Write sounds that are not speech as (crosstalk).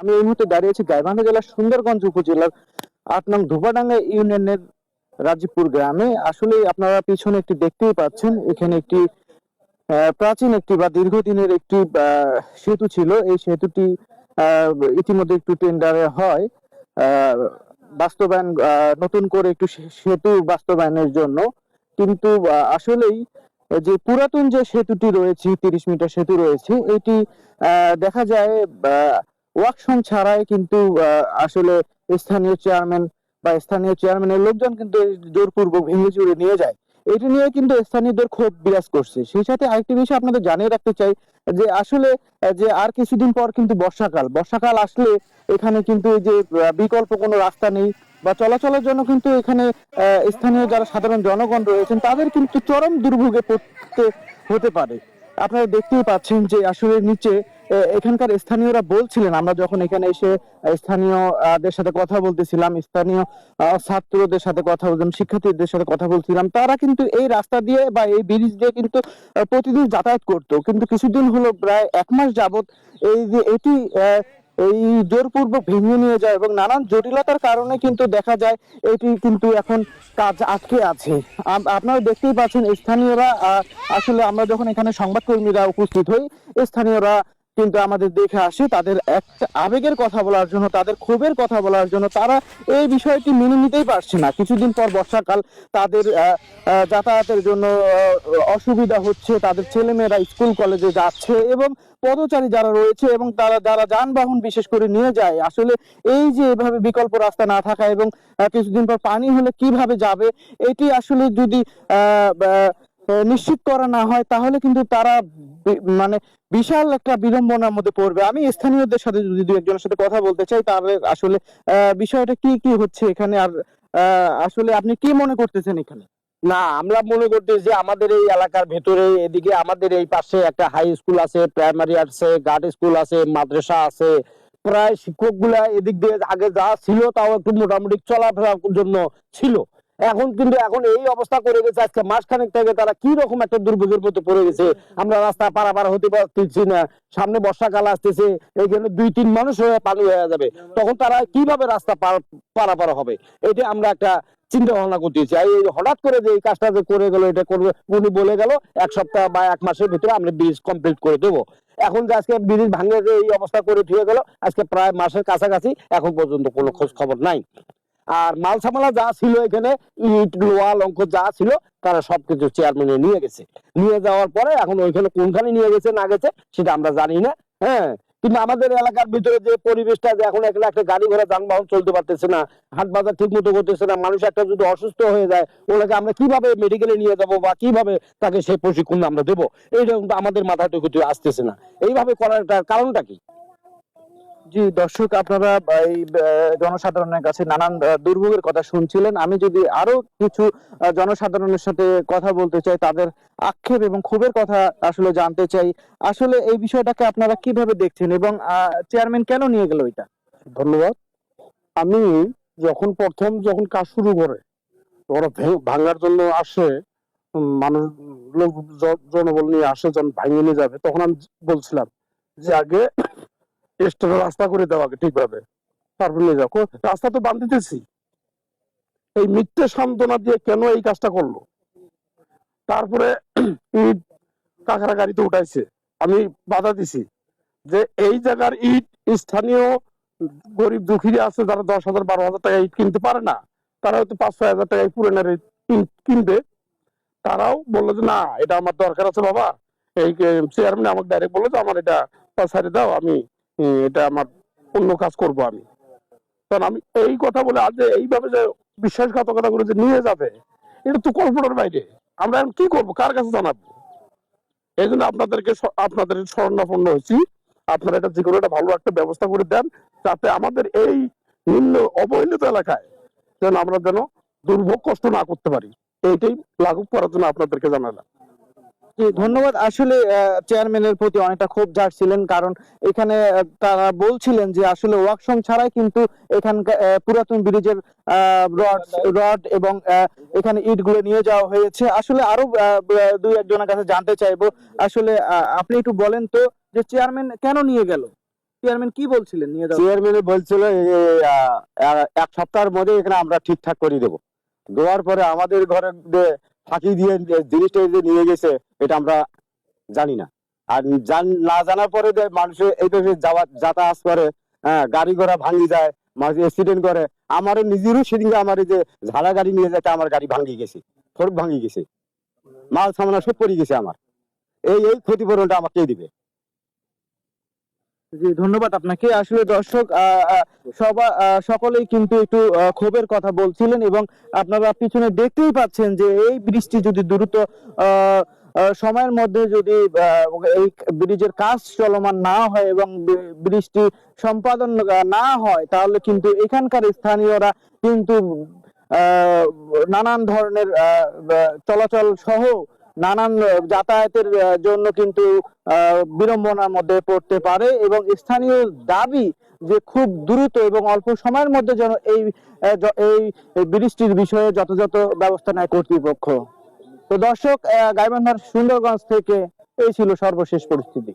আমি এই মুহূর্তে দাঁড়িয়েছি গাইবান্ধা জেলার সুন্দরগঞ্জ উপজেলার আট নং ধোপাডাঙ্গা ইউনিয়নের রাজীবপুর গ্রামে। আসলে আপনারা পিছনে একটি দেখতেই পাচ্ছেন, এখানে একটি প্রাচীন একটি বা দীর্ঘদিনের একটি সেতু ছিল। এই সেতুটি ইতিমধ্যে একটু টেন্ডারে হয়। বাস্তবায়ন নতুন করে একটু সেতু বাস্তবায়নের জন্য। কিন্তু আসলেই যে পুরাতন যে সেতুটি রয়েছে, তিরিশ মিটার সেতু রয়েছে, এটি দেখা যায় ওয়াকশন ছাড়াই কিন্তু আসলে স্থানীয় চেয়ারম্যান বা স্থানীয় চেয়ারম্যানের লোকজন কিন্তু জোরপূর্বক ভেঙে চুরে নিয়ে যায়। এটি নিয়ে কিন্তু স্থানীয়দের ক্ষোভ বিরাজ করছে। সেই সাথে আরেকটি বিষয় আপনাদের জানিয়ে রাখতে চাই, যে আসলে, যে আর কিছুদিন পর কিন্তু বর্ষাকাল। বর্ষাকাল আসলে এখানে কিন্তু যে বিকল্প কোনো রাস্তা নেই বা চলাচলের জন্য কিন্তু এখানে স্থানীয় যারা সাধারণ জনগণ রয়েছেন, তাদের কিন্তু চরম দুর্ভোগে পড়তে হতে পারে। আপনারা দেখতেই পাচ্ছেন যে আসলে নিচে এখানকার স্থানীয়রা বলছিলেন, আমরা যখন এখানে এসে স্থানীয়দের সাথে কথা বলতেছিলাম, স্থানীয় ছাত্রদের সাথে কথা বলছিলাম শিক্ষার্থীদের সাথে কথা বলছিলাম, তারা কিন্তু এই রাস্তা দিয়ে বা এই ব্রিজ দিয়ে কিন্তু প্রতিদিন যাতায়াত করতো। কিন্তু কিছুদিন হলো প্রায় এক মাস যাবত এই যে এটি এই জোরপূর্বক ভেঙে নিয়ে যায় এবং নানান জটিলতার কারণে কিন্তু দেখা যায় এটি কিন্তু এখন কাজ আটকে আছে। আপনারা দেখতেই পাচ্ছেন, স্থানীয়রা আসলে আমরা যখন এখানে সংবাদকর্মীরা উপস্থিত হই, স্থানীয়রা কিন্তু আমাদের দেখে আসে তাদের একটা আবেগের কথা বলার জন্য তাদের ক্ষোভের কথা বলার জন্য তারা এই বিষয়টি মেনে নিতেই পারছে না। কিছুদিন পর বর্ষাকাল তাদের যাতায়াতের জন্য অসুবিধা হচ্ছে তাদের ছেলেমেয়েরা স্কুল কলেজে যাচ্ছে এবং পদচারী যারা রয়েছে এবং তারা যারা যানবাহন বিশেষ করে নিয়ে যায় আসলে এই যে এভাবে বিকল্প রাস্তা না থাকা এবং কিছুদিন পর পানি হলে কীভাবে যাবে এটি আসলে যদি আহ, নিশ্চিত করা না হয়, তাহলে কিন্তু তারা মানে বিশাল একটা বিড়ম্বনার মধ্যে পড়বে। আমি স্থানীয়দের সাথে যদি দু একজনের সাথে কথা বলতে চাই, তাহলে আসলে বিষয়টা কি কি হচ্ছে এখানে? আর আসলে আপনি কি মনে করতেছেন এখানে? না, আমরা মনে করতেছি যে আমাদের এই এলাকার ভেতরে, এদিকে আমাদের এই পাশে একটা হাই স্কুল আছে প্রাইমারি আছে গার্ড স্কুল আছে, মাদ্রাসা আছে। প্রায় শিক্ষকগুলা এদিক দিয়ে আগে যা ছিল, তাও একটু মোটামুটি চলাফেরার জন্য ছিল। এখন কিন্তু এখন এই অবস্থা করে গেছে, আজকে মাসখানেক থেকে তারা কি রকম একটা দুর্ভোগের মধ্যে পড়ে গেছে? আমরা রাস্তা পারাপার হতে পারতেছি না, সামনে বর্ষাকাল আসতেছে, এইখানে দুই তিন মানুষ হয়ে পানি হয়ে যাবে। তখন তারা কীভাবে রাস্তা পারাপার হবে? এটা আমরা একটা চিন্তা ভাবনা করতেছি এই হঠাৎ করে যে এই কাজটা যে করে গেল, এটা করবে, উনি বলে গেল, এক সপ্তাহ বা এক মাসের ভিতরে আমরা ব্রিজ কমপ্লিট করে দেবো। এখন যে আজকে ব্রিজ ভাঙে যে এই অবস্থা করে থুয়ে গেল, আজকে প্রায় মাসের কাছাকাছি এখন পর্যন্ত কোনো খোঁজ খবর নাই। আর মাল সামালা যা ছিল এখানে, ইট, লোহা, লঙ্ক যা ছিল, তারা সবকিছু চেয়ারম্যানে নিয়ে গেছে। নিয়ে যাওয়ার পরে এখন ওইখানে কোনখানে নিয়ে গেছে, না গেছে, সেটা আমরা জানি না হ্যাঁ। কিন্তু আমাদের এলাকার ভিতরে যে পরিবেশটা যে এখন একটা একটা গাড়ি ঘোড়া যানবাহন চলতে পারতেছে না, হাট বাজার ঠিক মতো করতেছে না, মানুষ একটা যদি অসুস্থ হয়ে যায়, ওনাকে আমরা কীভাবে মেডিকেলে নিয়ে যাব বা কীভাবে তাকে সেই প্রশিক্ষণ আমরা দেবো? এইটা কিন্তু আমাদের মাথায় তো কিছু আসতেছে না। এইভাবে করার কারণটা কি? জি, দর্শক, আপনারা এই জনসাধারণের কাছে নানান দুর্ভোগের কথা শুনছিলেন। আমি যদি আরও কিছু জনসাধারণের সাথে কথা বলতে চাই, তাদের আক্ষেপ এবং ক্ষোভের কথা আসলে জানতে চাই, আসলে এই বিষয়টাকে আপনারা কীভাবে দেখছেন এবং চেয়ারম্যান কেন নিয়ে গেল এটা? ধন্যবাদ। আমি যখন প্রথম যখন কাজ শুরু করে, ওরা ভাঙার জন্য আসে মানুষ, লোক জনবল নিয়ে আসে, যখন ভাঙিয়ে নিয়ে যাবে, তখন আমি বলছিলাম যে আগে এক্সট্রা রাস্তা করে দেওয়া আগে ঠিকভাবে। তারপর নিয়ে যাও। রাস্তা তো বান্ধিতেছি এই মিথ্যে সান্ত্বনা দিয়ে কেন এই কাজটা করল? তারপরে (clears throat) ইট কাঁকড়া গাড়িতে উঠাইছে। আমি বাধা দিছি যে এই জায়গার ইট স্থানীয় গরিব দুঃখীরা আছে, যারা দশ হাজার, বারো হাজার টাকা ইট কিনতে পারে না, তারা হয়তো পাঁচ, ছয় হাজার টাকায় পুরানের ইট কিন- কিনবে। তারাও বলল যে, না, এটা আমার দরকার আছে বাবা। এই চেয়ারম্যান আমাকে ডাইরেক্ট বলল যে, আমার এটা ছাড়ে দাও, আমি এটা আমার অন্য কাজ করব আমি। কারণ আমি এই কথা বলে আজ এইভাবে যে বিশ্বাসঘাতকতা করে যে নিয়ে যাবে, এটা তো কল্পনার বাইরে। আমরা এখন কি করব? কার কাছে জানাব? এই জন্য আপনাদেরকে আপনাদের স্মরণাপন্ন হয়েছি আপনারা এটা যে কোনো একটা ভালো একটা ব্যবস্থা করে দেন, যাতে আমাদের এই নিম্ন অবহেলিত এলাকায় যেন আমরা যেন দুর্ভোগ কষ্ট না করতে পারি। এইটাই লাগু করার জন্য আপনাদেরকে জানালাম। জি, ধন্যবাদ। আসলে চেয়ারম্যানের প্রতি অনেকটা ক্ষোভ ছিলেন কারণ এখানে তারা বলছিলেন যে আসলে ওয়াকশন ছাড়াই কিন্তু এখানকার পুরাতন ব্রিজের রড রড এবং এখানে ইটগুলো নিয়ে যাওয়া হয়েছে। আসলে আরও দুই একজনের কাছে জানতে চাইব। আসলে আপনি একটু বলেন তো যে চেয়ারম্যান কেন নিয়ে গেল? চেয়ারম্যান কি বলছিলেন নিয়ে যাওয়ার? চেয়ারম্যান বলছিল এক সপ্তাহের মধ্যে এখানে আমরা ঠিকঠাক করে দেবো। দেওয়ার পরে আমাদের ঘরে ফাঁকি দিয়ে জিনিসটা যে নিয়ে গেছে, এটা আমরা জানি না। আর না জানার পরে যে মানুষের এই তো যাওয়া, যাতায়াত করে হ্যাঁ গাড়ি ঘোড়া ভাঙি যায়, মানুষ অ্যাক্সিডেন্ট করে, আমারও নিজেরও সেদিন আমার যে ঝাড়া গাড়ি নিয়ে যেতে আমার গাড়ি ভাঙি গেছে ফরক ভাঙি গেছে মাল সামনা সব পড়ে গেছে আমার। এই এই ক্ষতিপূরণটা আমাকে দিবে? জি, ধন্যবাদ আপনাকে। আসলে দর্শক সবা সকলেই কিন্তু একটু ক্ষোভের কথা বলছিলেন এবং আপনারা পিছনে দেখতেই পাচ্ছেন যে এই বৃষ্টি যদি দ্রুত সময়ের মধ্যে যদি এই ব্রিজের কাজ চলমান না হয় এবং বৃষ্টি সম্পাদন না হয়, তাহলে কিন্তু এখানকার স্থানীয়রা কিন্তু নানান ধরনের চলাচল সহ নানান যাতায়াতের জন্য কিন্তু বিড়ম্বনার মধ্যে পড়তে পারে এবং স্থানীয় দাবি যে খুব দ্রুত এবং অল্প সময়ের মধ্যে যেন এই এই বৃষ্টির বিষয়ে যথাযথ ব্যবস্থা নেয় কর্তৃপক্ষ। তো দর্শক গাইবান্ধার সুন্দরগঞ্জ থেকে এই ছিল সর্বশেষ পরিস্থিতি।